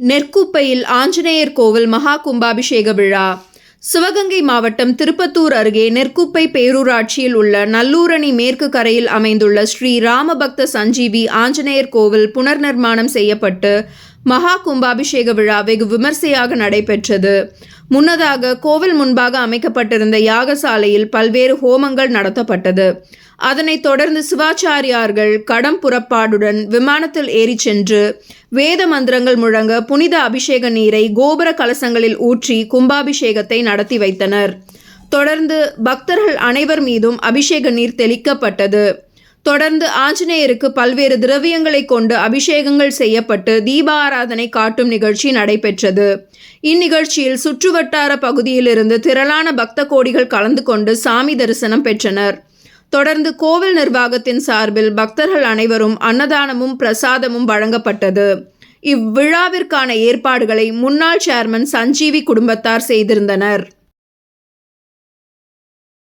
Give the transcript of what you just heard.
நெற்குப்பையில் ஆஞ்சநேயர் கோவில் மகா கும்பாபிஷேக விழா. சிவகங்கை மாவட்டம் திருப்பத்தூர் அருகே நெற்குப்பை பேரூராட்சியில் உள்ள நல்லூரணி மேற்கு கரையில் அமைந்துள்ள ஸ்ரீ ராமபக்த சஞ்சீவி ஆஞ்சநேயர் கோவில் புனர்நிர்மாணம் செய்யப்பட்டு மகா கும்பாபிஷேக விழா வெகு விமர்சையாக நடைபெற்றது. முன்னதாக கோவில் முன்பாக அமைக்கப்பட்டிருந்த யாகசாலையில் பல்வேறு ஹோமங்கள் நடத்தப்பட்டது. அதனைத் தொடர்ந்து சிவாச்சாரியார்கள் கடம் புறப்பாடுடன் விமானத்தில் ஏறிச் சென்று வேத மந்திரங்கள் முழங்க புனித அபிஷேக நீரை கோபுர கலசங்களில் ஊற்றி கும்பாபிஷேகத்தை நடத்தி வைத்தனர். தொடர்ந்து பக்தர்கள் அனைவர் மீதும் அபிஷேக நீர் தெளிக்கப்பட்டது. தொடர்ந்து ஆஞ்சநேயருக்கு பல்வேறு திரவியங்களை கொண்டு அபிஷேகங்கள் செய்யப்பட்டு தீபாராதனை காட்டும் நிகழ்ச்சி நடைபெற்றது. இந்நிகழ்ச்சியில் சுற்றுவட்டார பகுதியிலிருந்து திரளான பக்த கோடிகள் கலந்து கொண்டு சாமி தரிசனம் பெற்றனர். தொடர்ந்து கோவில் நிர்வாகத்தின் சார்பில் பக்தர்கள் அனைவரும் அன்னதானமும் பிரசாதமும் வழங்கப்பட்டது. இவ்விழாவிற்கான ஏற்பாடுகளை முன்னாள் சேர்மன் சஞ்சீவி குடும்பத்தார் செய்திருந்தனர்.